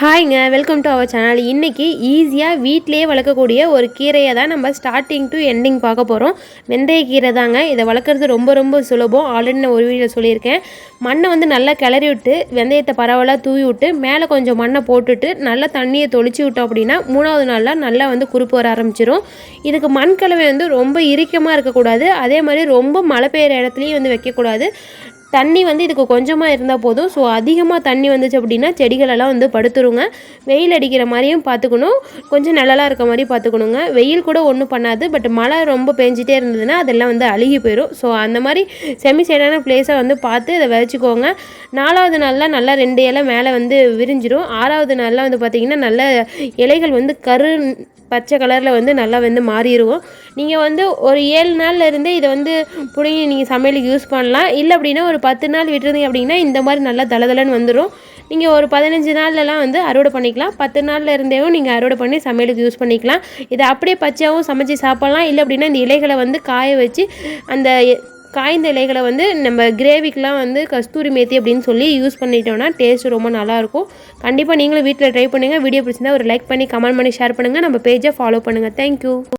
ஹாய்ங்க welcome to our channel இன்றைக்கி ஈஸியாக வீட்டிலேயே வளர்க்கக்கூடிய ஒரு கீரையை தான் நம்ம ஸ்டார்டிங் டு எண்டிங் பார்க்க போகிறோம் வெந்தய கீரை தாங்க. இதை வளர்க்குறது ரொம்ப ரொம்ப சுலபம். ஆல்ரெடி நான் ஒரு வீடியோ சொல்லியிருக்கேன். மண்ணை வந்து நல்லா கிளறி விட்டு வெந்தயத்தை பரவலாக தூவி விட்டு மேலே கொஞ்சம் மண்ணை போட்டுட்டு நல்லா தண்ணியை தொளிச்சு விட்டோம் அப்படின்னா மூணாவது நாளில் நல்லா வந்து குறுப்பு வர ஆரம்பிச்சிடும் இதுக்கு மண் கலவை வந்து ரொம்ப இறுக்கமாக இருக்கக்கூடாது. அதே மாதிரி ரொம்ப மழை பெய்கிற இடத்துலையும் வந்து வைக்கக்கூடாது. தண்ணி வந்து இதுக்கு கொஞ்சமாக இருந்தால் போதும். ஸோ அதிகமாக தண்ணி வந்துச்சு அப்படின்னா செடிகளெல்லாம் வந்து படுத்துருங்க. வெயில் அடிக்கிற மாதிரியும் பார்த்துக்கணும். கொஞ்சம் நிழலாக இருக்க மாதிரி பார்த்துக்கணுங்க. வெயில் கூட ஒன்றும் பண்ணாது. பட் மழை ரொம்ப பெஞ்சிட்டே இருந்ததுன்னா அதெல்லாம் வந்து அழுகி போயிடும் ஸோ அந்த மாதிரி செமி சைடான பிளேஸை வந்து பார்த்து அதை விதைச்சிக்கோங்க. நாலாவது நாளில் நல்லா ரெண்டு இலை மேலே வந்து விரிஞ்சிடும் ஆறாவது நாளில் வந்து பார்த்திங்கன்னா நல்ல இலைகள் வந்து கரு பச்சை கலரில் வந்து நல்லா வந்து மாறிடுவோம் நீங்கள் வந்து ஒரு ஏழு நாளில் இருந்தே இதை வந்து பிடிங்கி நீங்கள் சமையலுக்கு யூஸ் பண்ணலாம். இல்லை அப்படின்னா ஒரு பத்து நாள் விட்டுருந்தீங்க அப்படின்னா இந்த மாதிரி நல்லா தளதளன்னு வந்துடும் நீங்கள் ஒரு பதினஞ்சு நாள்லலாம் வந்து அறுவடை பண்ணிக்கலாம். பத்து நாளில் இருந்தேவும் நீங்கள் அறுவடை பண்ணி சமையலுக்கு யூஸ் பண்ணிக்கலாம். இதை அப்படியே பச்சையாகவும் சமைச்சு சாப்பிட்லாம். இல்லை அப்படின்னா இந்த இலைகளை வந்து காய வச்சு அந்த காய்ந்த இலைகளை வந்து நம்ம கிரேவிக்கெலாம் வந்து கஸ்தூரி மேத்தி அப்படின்னு சொல்லி யூஸ் பண்ணிட்டோம்னா டேஸ்ட் ரொம்ப நல்லாயிருக்கும். கண்டிப்பாக நீங்களும் வீட்டில் ட்ரை பண்ணுங்கள் வீடியோ பிடிச்சிருந்தா ஒரு லைக் பண்ணி கமெண்ட் பண்ணி ஷேர் பண்ணுங்கள் நம்ம பேஜை ஃபாலோ பண்ணுங்கள் தேங்க்யூ